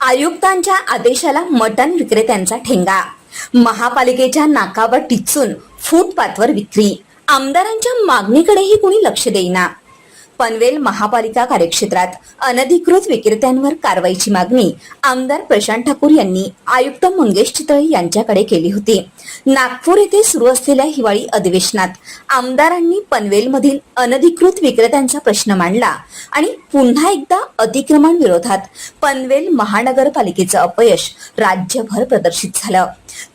आयुक्तांच्या आदेशाला मटण विक्रेत्यांचा ठेंगा. महापालिकेच्या नाकावर टिचून फुटपाथवर विक्री. आमदारांच्या मागणीकडेही कुणी लक्ष देईना. पनवेल महापालिका कार्यक्षेत्रात अनधिकृत विक्रेत्यांवर कारवाईची मागणी आमदार प्रशांत ठाकूर यांनी आयुक्त मंगेश चितळे यांच्याकडे केली होती. नागपूर येथे सुरू असलेल्या हिवाळी अधिवेशनात आमदारांनी पनवेलमधील अनधिकृत विक्रेत्यांचा प्रश्न मांडला आणि पुन्हा एकदा अतिक्रमण विरोधात पनवेल महानगरपालिकेचं अपयश राज्यभर प्रदर्शित झालं.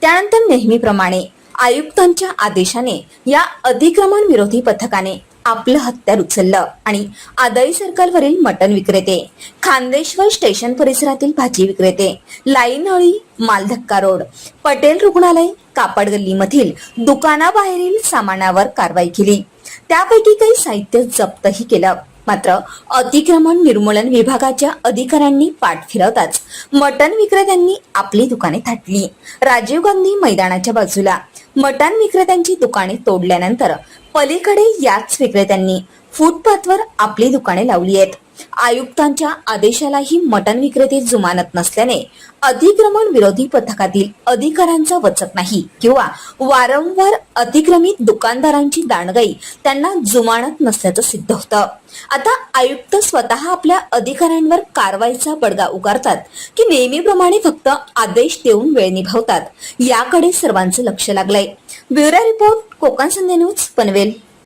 त्यानंतर नेहमीप्रमाणे आयुक्तांच्या आदेशाने या अतिक्रमण विरोधी पथकाने आपलं हत्यार उचललं आणि आदाई सर्कलवरील मटण विक्रेते खांदेश्वर स्टेशन परिसरातील भाजी विक्रेते लाईनहळी मालधक्का रोड पटेल रुग्णालय कापड गल्लीमधील दुकानाबाहेरील सामानावर कारवाई केली. त्यापैकी काही साहित्य जप्तही केलं. मात्र अतिक्रमण निर्मूलन विभागाच्या अधिकाऱ्यांनी पाठ फिरवताच मटण विक्रेत्यांनी आपली दुकाने थाटली. राजीव गांधी मैदानाच्या बाजूला मटण विक्रेत्यांची दुकाने तोडल्यानंतर पलीकडे याच विक्रेत्यांनी फुटपाथवर आपली दुकाने लावली आहेत. आयुक्तांच्या आदेशालाही मटण विक्रेते जुमानत नसल्याने अतिक्रमण विरोधी पथकातील अधिकाऱ्यांचा वचक नाही किंवा वारंवार अतिक्रमित दुकानदारांची दांडगाई त्यांना जुमानत नसल्याचं सिद्ध होतं. आता आयुक्त स्वतः आपल्या अधिकाऱ्यांवर कारवाईचा बडगा उगारतात की नेहमीप्रमाणे फक्त आदेश देऊन वेळ निभावतात याकडे सर्वांचं लक्ष लागलंय. Bureau report Konkan Sandhya news Panvel.